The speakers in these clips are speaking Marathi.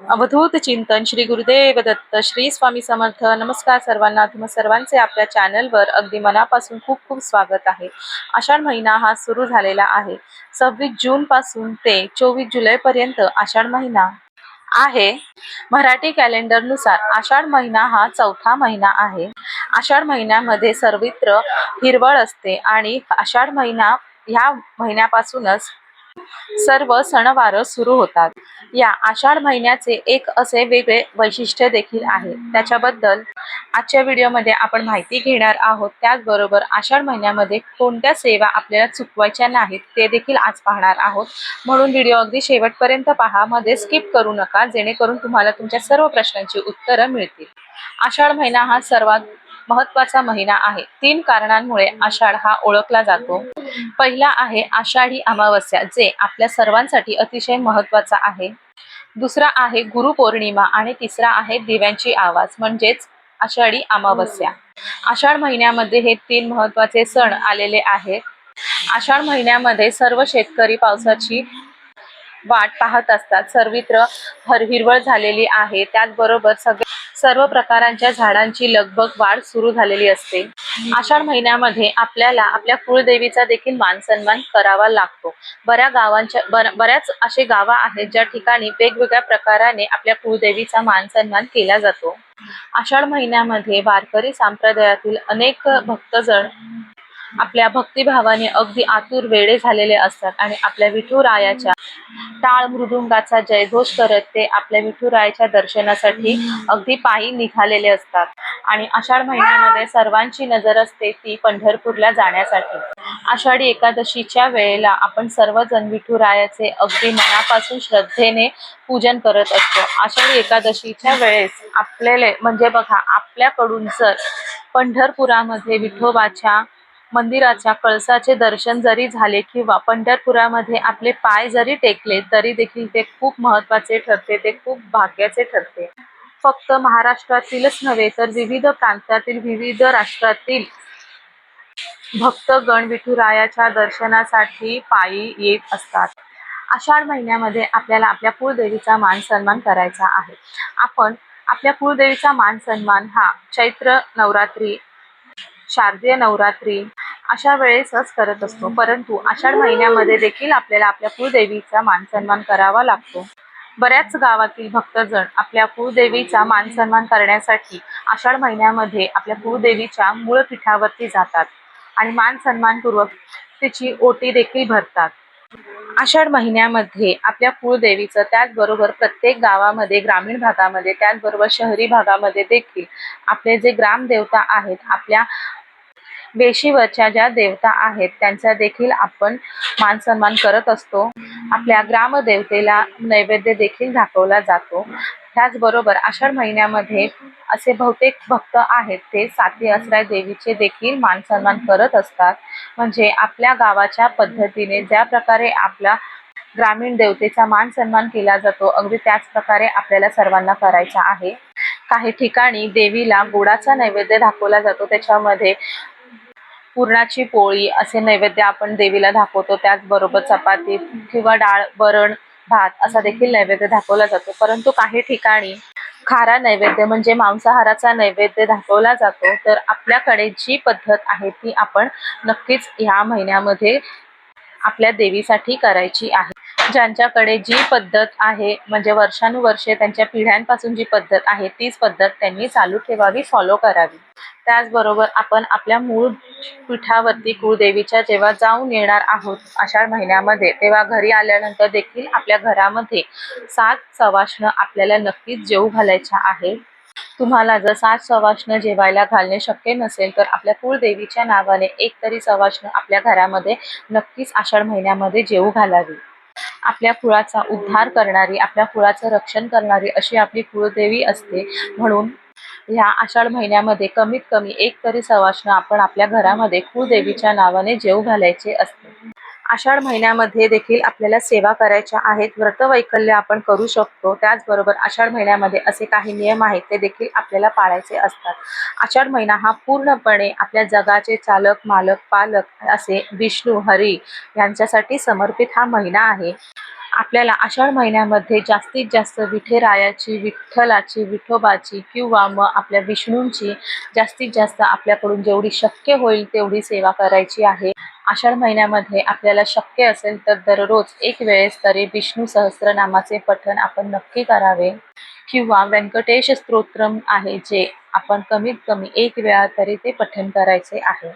अवधूत चिंतन श्री गुरुदेव दत्त श्री स्वामी समर्थ. नमस्कार सर्वांना. तुम्हा सर्वांचे आपल्या चॅनलवर अगदी मनापासून खूप खूप स्वागत आहे. आषाढ महिना हा सुरू झालेला आहे. सव्वीस जून पासून ते चोवीस जुलैपर्यंत आषाढ महिना आहे. मराठी कॅलेंडरनुसार आषाढ महिना हा चौथा महिना आहे. आषाढ महिन्यामध्ये सर्वत्र हिरवळ असते आणि आषाढ महिना ह्या महिन्यापासूनच सर्व सणवार सुरू होतात. या आषाढ महिन्याचे एक असे वेगळे वैशिष्ट्य देखील आहे. त्याच्याबद्दल आजच्या व्हिडिओमध्ये आपण माहिती घेणार आहोत. त्याचबरोबर आषाढ महिन्यामध्ये कोणत्या सेवा आपल्याला चुकवायच्या नाहीत ते देखील आज पाहणार आहोत. म्हणून व्हिडिओ अगदी शेवटपर्यंत पहा. मध्ये स्किप करू नका जेणेकरून तुम्हाला तुमच्या सर्व प्रश्नांची उत्तरं मिळतील. आषाढ महिना हा सर्वात महत्त्वाचा महिना आहे. तीन कारणांमुळे आषाढ हा ओळखला जातो. पहिला आहे आषाढी अमावस्या जे आपल्या सर्वांसाठी अतिशय महत्त्वाचा आहे. दुसरा आहे गुरुपौर्णिमा आणि तिसरा आहे दिव्यांची आवाज म्हणजेच आषाढी अमावस्या. आषाढ महिन्यामध्ये हे तीन महत्त्वाचे सण आलेले आहेत. आषाढ महिन्यामध्ये सर्व शेतकरी पावसाची वाट पाहत असतात. सर्वत्र हर हिरवळ झालेली आहे. त्याचबरोबर सगळे सर्व प्रकारांच्या झाडांची लगबग वाढ सुरू झालेली असते. आषाढ महिन्यामध्ये आपल्याला आपल्या कुळदेवीचा देखील मान सन्मान करावा लागतो. बऱ्या गावांच्या बऱ्याच असे गावं आहेत ज्या ठिकाणी वेगवेगळ्या प्रकाराने आपल्या कुळदेवीचा मान सन्मान केला जातो. आषाढ महिन्यामध्ये वारकरी संप्रदायातील अनेक भक्तजण आपल्या भक्तिभावाने अगदी आतुर वेडे झालेले असतात. आणि आपल्या विठुरायाच्या टाळ मृदुंगाचा जयघोष करत ते आपल्या विठुरायाच्या दर्शनासाठी अगदी पायी निघालेले असतात. आणि आषाढ महिन्यामध्ये सर्वांची नजर असते ती पंढरपूरला जाण्यासाठी. आषाढी एकादशीच्या वेळेला आपण सर्वजण विठुरायाचे अगदी मनापासून श्रद्धेने पूजन करत असतो. आषाढी एकादशीच्या वेळेस आपल्याला म्हणजे बघा आपल्याकडून जर पंढरपुरामध्ये विठोबाच्या मंदिराच्या कळसाचे दर्शन जरी झाले किंवा पंढरपुरामध्ये आपले पाय जरी टेकले तरी देखील ते खूप महत्त्वाचे ठरते ते खूप भाग्याचे ठरते. फक्त महाराष्ट्रातीलच नव्हे तर विविध प्रांतातील विविध राष्ट्रातील भक्तगण विठुरायाच्या दर्शनासाठी पायी येत असतात. आषाढ महिन्यामध्ये आपल्याला आपल्या कुळदेवीचा मान सन्मान करायचा आहे. आपण आपल्या कुळदेवीचा मान सन्मान हा चैत्र नवरात्री शारदीय नवरात्री अशा वेळेसच करत असतो. परंतु आषाढ महिन्यामध्ये देखील आपल्याला आपल्या कुळदेवीचा मान सन्मान करावा लागतो. बऱ्याच गावातील भक्तजण आपल्या कुळदेवीचा मान सन्मान करण्यासाठी आषाढ महिन्यामध्ये आपल्या कुलदेवीच्या मूळ पीठावरती जातात आणि मानसन्मानपूर्वक तिची ओटी देखील भरतात. आषाढ महिन्यामध्ये आपल्या कुळदेवीचं त्याचबरोबर प्रत्येक गावामध्ये ग्रामीण भागामध्ये त्याचबरोबर शहरी भागामध्ये देखील आपले जे ग्रामदेवता आहेत आपल्या वेशीवरच्या ज्या देवता आहेत त्यांचा देखील आपण मान सन्मान करत असतो. आपल्या ग्रामदेवतेला नैवेद्य देखील दाखवला जातो. त्याचबरोबर आषाढ महिन्यामध्ये असे बहुतेक भक्त आहेत ते साती असराय देवीचे देखील मान सन्मान करत असतात. म्हणजे आपल्या गावाच्या पद्धतीने ज्या प्रकारे आपला ग्रामीण देवतेचा मान सन्मान केला जातो अगदी त्याच प्रकारे आपल्याला सर्वांना करायचा आहे. काही ठिकाणी देवीला गुडाचा नैवेद्य दाखवला जातो. त्याच्यामध्ये पुरणाची पोळी असे नैवेद्य आपण देवीला दाखवतो त्याचबरोबर चपाती किंवा डाळ वरण भात असा देखील नैवेद्य दाखवला जातो. परंतु काही ठिकाणी खारा नैवेद्य म्हणजे मांसाहाराचा नैवेद्य दाखवला जातो. तर आपल्याकडे जी पद्धत आहे ती आपण नक्कीच ह्या महिन्यामध्ये आपल्या देवीसाठी करायची आहे. ज्यांच्याकडे जी पद्धत आहे म्हणजे वर्षानुवर्षे त्यांच्या पिढ्यांपासून जी पद्धत आहे तीच पद्धत त्यांनी चालू ठेवावी फॉलो करावी. त्याचबरोबर आपण आपल्या मूळ पीठावरती कुळदेवीच्या जेव्हा जाऊन येणार आहोत आषाढ महिन्यामध्ये तेव्हा घरी आल्यानंतर देखील आपल्या घरामध्ये सात सवाष्ण आपल्याला नक्कीच जेवू घालायच्या आहे. तुम्हाला जर सात सवाष्ण जेवायला घालणे शक्य नसेल तर आपल्या कुळदेवीच्या नावाने एक तरी सवाष्ण आपल्या घरामध्ये नक्कीच आषाढ महिन्यामध्ये जेवू घालावी. आपल्या कुळाचा उद्धार करणारी आपल्या कुळाचं रक्षण करणारी अशी आपली कुळदेवी असते. म्हणून ह्या आषाढ महिन्यामध्ये कमीत कमी एक तरी सवाष्ण आपण आपल्या घरामध्ये कुळदेवीच्या नावाने जेव घालायचे असते. आषाढ महिन्यामध्ये देखील आपल्याला सेवा करायच्या आहेत व्रतवैकल्य आपण करू शकतो. त्याचबरोबर आषाढ महिन्यामध्ये असे काही नियम आहेत ते देखील आपल्याला पाळायचे असतात. आषाढ महिना हा पूर्णपणे आपल्या जगाचे चालक मालक पालक असे विष्णू हरी यांच्यासाठी समर्पित हा महिना आहे. आपल्याला आषाढ महिन्यामध्ये जास्तीत जास्त विठेरायाची विठ्ठलाची विठोबाची किंवा मग आपल्या विष्णूंची जास्तीत जास्त आपल्याकडून जेवढी शक्य होईल तेवढी सेवा करायची आहे. आषाढ महिन्यामध्ये आपल्याला शक्य असेल तर दररोज एक वेळेस तरी विष्णू सहस्रनामाचे पठण आपण नक्की करावे. किंवा व्यंकटेश स्तोत्रम आहे जे आपण कमीत कमी एक वेळा तरी ते पठण करायचे आहे.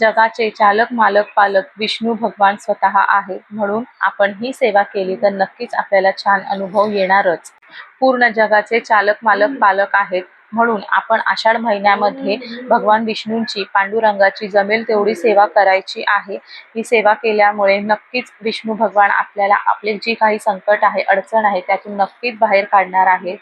जगाचे चालक मालक पालक विष्णू भगवान स्वतः आहेत. म्हणून आपण ही सेवा केली तर नक्कीच आपल्याला छान अनुभव येणारच. पूर्ण जगाचे चालक मालक पालक आहेत. म्हणून आपण आषाढ महिन्यामध्ये भगवान विष्णूंची पांडुरंगाची जमेल तेवढी सेवा करायची आहे. ही सेवा केल्यामुळे नक्कीच विष्णू भगवान आपल्याला आपले जी काही संकट आहे अडचण आहे त्यातून नक्कीच बाहेर काढणार आहे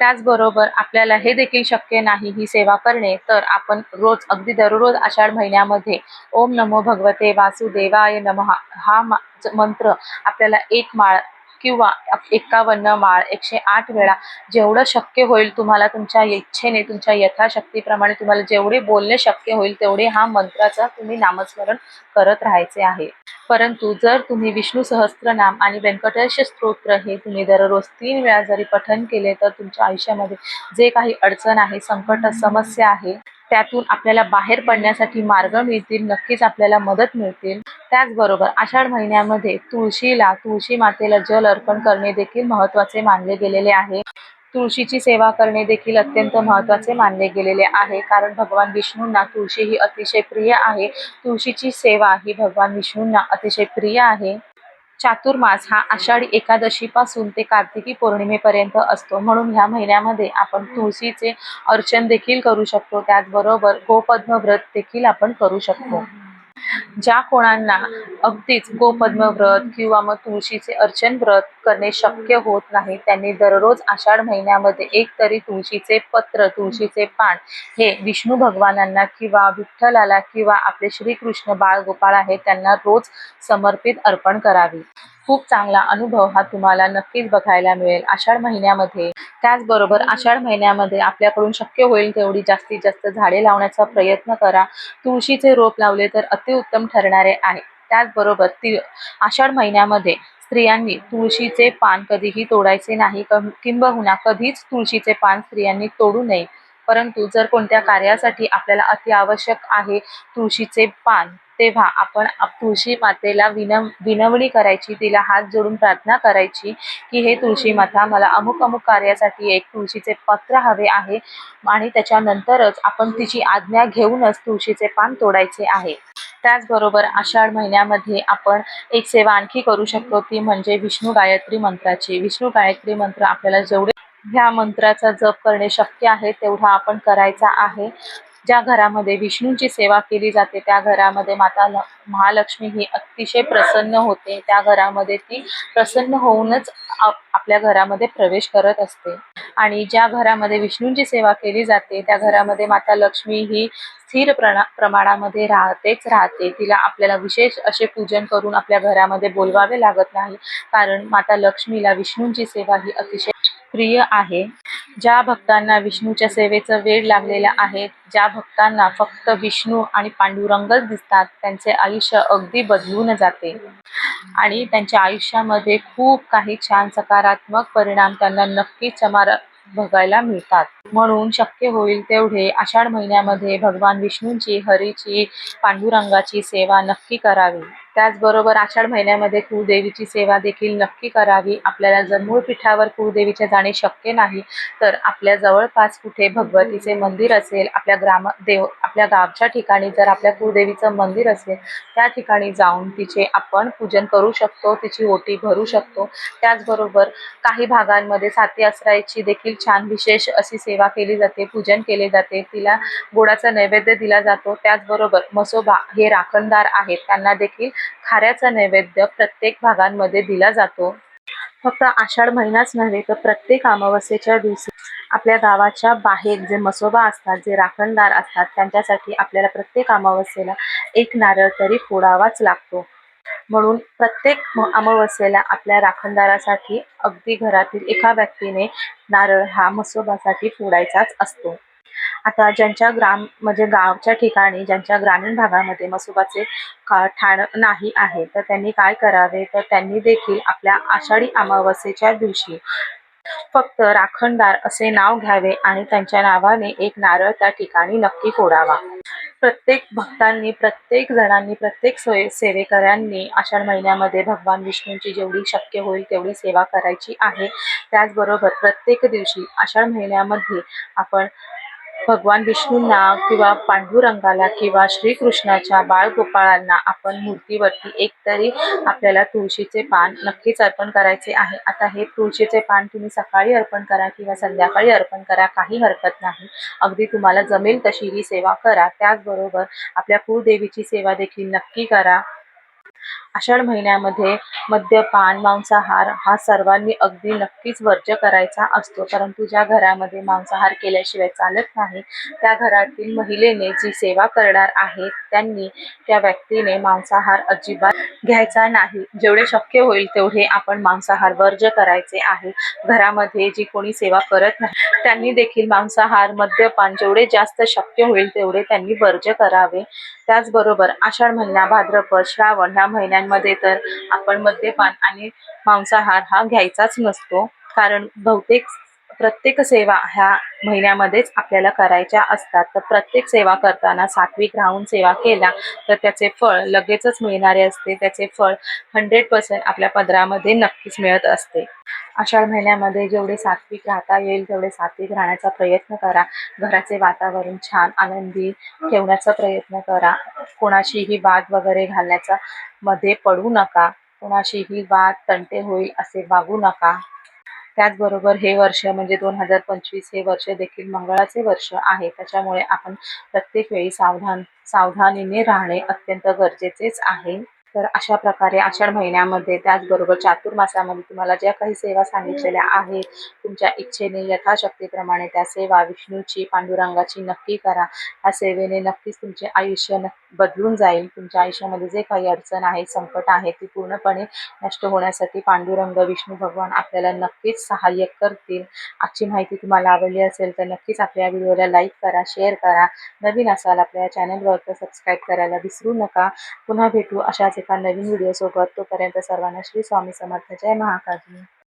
त्याचबरोबर आपल्याला हे देखील शक्य नाही ही सेवा करणे तर आपण रोज अगदी दररोज आषाढ महिन्यामध्ये ओम नमो भगवते वासुदेवाय नमः हा मंत्र आपल्याला एक माळ किंवा एकावन्न माळ एकशे आठ वेळा जेवढं शक्य होईल तुम्हाला तुमच्या इच्छेने तुमच्या यथाशक्तीप्रमाणे तुम्हाला जेवढे बोलणे शक्य होईल तेवढे हा मंत्राचा तुम्ही नामस्मरण करत राहायचे आहे. परंतु जर तुम्ही विष्णू सहस्त्रनाम आणि व्यंकटेश स्तोत्र हे तुम्ही दररोज तीन वेळा जरी पठन केले तर तुमच्या आयुष्यामध्ये जे काही अडचण आहे संकट समस्या आहे त्यातून आपल्याला बाहेर पडण्यासाठी मार्ग मिळतील नक्कीच आपल्याला मदत मिळतील. त्याचबरोबर आषाढ महिन्यामध्ये तुळशीला तुळशी मातेला जल अर्पण करणे देखील महत्त्वाचे मानले गेलेले आहे. तुळशीची सेवा करणे देखील अत्यंत महत्त्वाचे मानले गेलेले आहे. कारण भगवान विष्णूंना तुळशी ही अतिशय प्रिय आहे. तुळशीची सेवा ही भगवान विष्णूंना अतिशय प्रिय आहे. चातुर्मास हा आषाढी एकादशीपासून ते कार्तिकी पौर्णिमेपर्यंत असतो. म्हणून ह्या महिन्यामध्ये आपण तुळशीचे अर्चन देखील करू शकतो. त्याचबरोबर गोपद्म व्रत देखील आपण करू शकतो. ज्या कोणांना अगदीच गोपद्म व्रत किंवा मग तुळशीचे अर्चन व्रत करणे शक्य होत नाही त्यांनी दररोज आषाढ महिन्यामध्ये एक तरी तुळशीचे पत्र तुळशीचे पान हे विष्णू भगवानांना किंवा विठ्ठलाला किंवा आपले श्रीकृष्ण बाळ गोपाळ आहेत त्यांना रोज समर्पित अर्पण करावी. खूप चांगला अनुभव हा तुम्हाला नक्कीच बघायला मिळेल आषाढ महिन्यामध्ये. त्याचबरोबर आषाढ महिन्यामध्ये आपल्याकडून शक्य होईल तेवढी जास्तीत जास्त झाडे लावण्याचा प्रयत्न करा. तुळशीचे रोप लावले तर अतिउत्तम ठरणारे आहे. त्याचबरोबर ती आषाढ महिन्यामध्ये स्त्रियांनी तुळशीचे पान कधीही तोडायचे नाही. किंबहुना कधीच तुळशीचे पान स्त्रियांनी तोडू नये. परंतु जर कोणत्या कार्यासाठी आपल्याला अति आवश्यक आहे तुळशीचे पान तेव्हा आपण तुळशी मातेला विनम विनवणी करायची तिला हात जोडून प्रार्थना करायची की हे तुळशी माता मला अमुक अमुक कार्यासाठी एक तुळशीचे पत्र हवे आहे आणि त्याच्यानंतरच आपण तिची आज्ञा घेऊनच तुळशीचे पान तोडायचे आहे. त्याचबरोबर आषाढ महिन्यामध्ये आपण एक सेवा आणखी करू शकतो ती म्हणजे विष्णू गायत्री मंत्राची. विष्णू गायत्री मंत्र आपल्याला जेवढे ह्या मंत्राचा जप करणे शक्य आहे तेवढा आपण करायचा आहे. ज्या घरामध्ये विष्णूंची सेवा केली जाते त्या घरामध्ये माता महालक्ष्मी ही अतिशय प्रसन्न होते. त्या घरामध्ये ती प्रसन्न होऊनच आपल्या घरामध्ये प्रवेश करत असते. आणि ज्या घरामध्ये विष्णूंची सेवा केली जाते त्या घरामध्ये माता लक्ष्मी ही स्थिर प्रणा प्रमाणामध्ये राहतेच राहते. तिला आपल्याला विशेष असे पूजन करून आपल्या घरामध्ये बोलवावे लागत नाही. कारण माता लक्ष्मीला विष्णूंची सेवा ही अतिशय प्रिय आहे. ज्या भक्तांना विष्णूच्या सेवेचं वेळ लागलेला आहे ज्या भक्तांना फक्त विष्णू आणि पांडुरंगच दिसतात त्यांचे आयुष्य अगदी बदलून जाते. आणि त्यांच्या आयुष्यामध्ये खूप काही छान सकारात्मक परिणाम त्यांना नक्कीच चमार बघायला मिळतात. म्हणून शक्य होईल तेवढे आषाढ महिन्यामध्ये भगवान विष्णूंची हरीची पांडुरंगाची सेवा नक्की करावी. त्याचबरोबर आषाढ महिन्यामध्ये कुळदेवीची सेवा देखील नक्की करावी. आपल्याला जर मूळ पीठावर कुळदेवीचे जाणे शक्य नाही तर आपल्या जवळपास कुठे भगवतीचे मंदिर असेल आपल्या ग्राम देव आपल्या गावच्या ठिकाणी जर आपल्या कुळदेवीचं मंदिर असेल त्या ठिकाणी जाऊन तिचे आपण पूजन करू शकतो तिची ओटी भरू शकतो. त्याचबरोबर काही भागांमध्ये साती आसरायची देखील छान विशेष अशी सेवा केली जाते पूजन केले जाते. तिला गोडाचा नैवेद्य दिला जातो. त्याचबरोबर मसोबा हे राखणदार आहेत. त्यांना देखील खाऱ्याचा नैवेद्य प्रत्येक भागांमध्ये दिला जातो. फक्त आषाढ महिनाच नव्हे तर प्रत्येक अमावस्येच्या दिवशी आपल्या गावाच्या बाहेर जे मसोबा असतात जे राखणदार असतात त्यांच्यासाठी आपल्याला प्रत्येक अमावस्येला एक नारळ तरी फोडावाच लागतो. म्हणून प्रत्येक अमावस्येला आपल्या राखणदारासाठी अगदी घरातील एका व्यक्तीने नारळ हा मसोबासाठी फोडायचाच असतो. आता ज्यांच्या ग्राम म्हणजे गावच्या ठिकाणी ज्यांच्या ग्रामीण भागामध्ये मसुबाचे का ठाण नाही आहे तर त्यांनी काय करावे? तर त्यांनी देखील आपल्या आषाढी अमावस्येच्या दिवशी फक्त राखणदार असे नाव घ्यावे आणि त्यांच्या नावाने एक नारळ त्या ठिकाणी नक्की फोडावा. प्रत्येक भक्तांनी प्रत्येक जणांनी प्रत्येक सोय सेवेकऱ्यांनी आषाढ महिन्यामध्ये भगवान विष्णूंची जेवढी शक्य होईल तेवढी सेवा करायची आहे. त्याचबरोबर प्रत्येक दिवशी आषाढ महिन्यामध्ये आपण भगवान विष्णूंना किंवा पांडुरंगाला किंवा श्रीकृष्णाच्या बाळगोपाळांना आपण मूर्तीवरती एकतरी आपल्याला तुळशीचे पान नक्कीच अर्पण करायचे आहे. आता हे तुळशीचे पान तुम्ही सकाळी अर्पण करा किंवा संध्याकाळी अर्पण करा काही हरकत नाही. अगदी तुम्हाला जमेल तशी ही सेवा करा. त्याचबरोबर आपल्या कुळदेवीची सेवा देखील नक्की करा. आषाढ महिन्यामध्ये मद्यपान मांसाहार हा सर्वांनी अगदी नक्कीच वर्ज्य करायचा असतो. परंतु ज्या घरामध्ये मांसाहार केल्याशिवाय चालत नाही त्या घरातील महिलेने जी सेवा करणार आहे त्यांनी त्या व्यक्तीने मांसाहार अजिबात घ्यायचा नाही. जेवढे शक्य होईल तेवढे आपण मांसाहार वर्ज्य करायचे आहे. घरामध्ये जी कोणी सेवा करत नाही त्यांनी देखील मांसाहार मद्यपान जेवढे जास्त शक्य होईल तेवढे त्यांनी वर्ज्य करावे. त्याचबरोबर आषाढ महिना भाद्रपद श्रावण ह्या मध्ये तर आपण मद्यपान आणि मांसाहार हा घ्यायचाच नसतो. कारण बहुतेक प्रत्येक सेवा ह्या महिन्यामध्येच आपल्याला करायच्या असतात. तर प्रत्येक सेवा करताना सात्विक राहून सेवा केला तर त्याचे फळ लगेचच मिळणारे असते. त्याचे फळ हंड्रेड पर्सेंट आपल्या पदरामध्ये नक्कीच मिळत असते. आषाढ महिन्यामध्ये जेवढे सात्विक राहता येईल तेवढे सात्विक राहण्याचा प्रयत्न करा. घराचे वातावरण छान आनंदी ठेवण्याचा प्रयत्न करा. कोणाशीही वाद वगैरे घालण्याचा मध्ये पडू नका. कोणाशीही वाद तंटे होईल असे वागू नका. त्याचबरोबर हे वर्ष म्हणजे दोन हजार पंचवीस हे वर्ष देखील मंगळाचे वर्ष आहे. त्याच्यामुळे आपण प्रत्येक वेळी सावधान सावधानीने राहणे अत्यंत गरजेचेच आहे. तर अशा प्रकारे आषाढ महिन्यामध्ये त्याचबरोबर चातुर्मासामध्ये तुम्हाला ज्या काही सेवा सांगितलेल्या आहेत तुमच्या इच्छेने यथाशक्तीप्रमाणे त्या सेवा विष्णूची पांडुरंगाची नक्की करा. या सेवेने नक्कीच तुमचे आयुष्य बदलून जाईल. तुमच्या आयुष्यामध्ये जे काही अडचण आहे संकट आहे ती पूर्णपणे नष्ट होण्यासाठी पांडुरंग विष्णू भगवान आपल्याला नक्कीच सहाय्य करतील. आजची माहिती तुम्हाला आवडली असेल तर नक्कीच आपल्या व्हिडिओला लाईक करा शेअर करा. नवीन असाल आपल्या चॅनलवर तर सबस्क्राईब करायला विसरू नका. पुन्हा भेटू अशाच एका नवीन व्हिडिओसोबत तोपर्यंत सर्वांना श्री स्वामी समर्थ. जय महाकाली.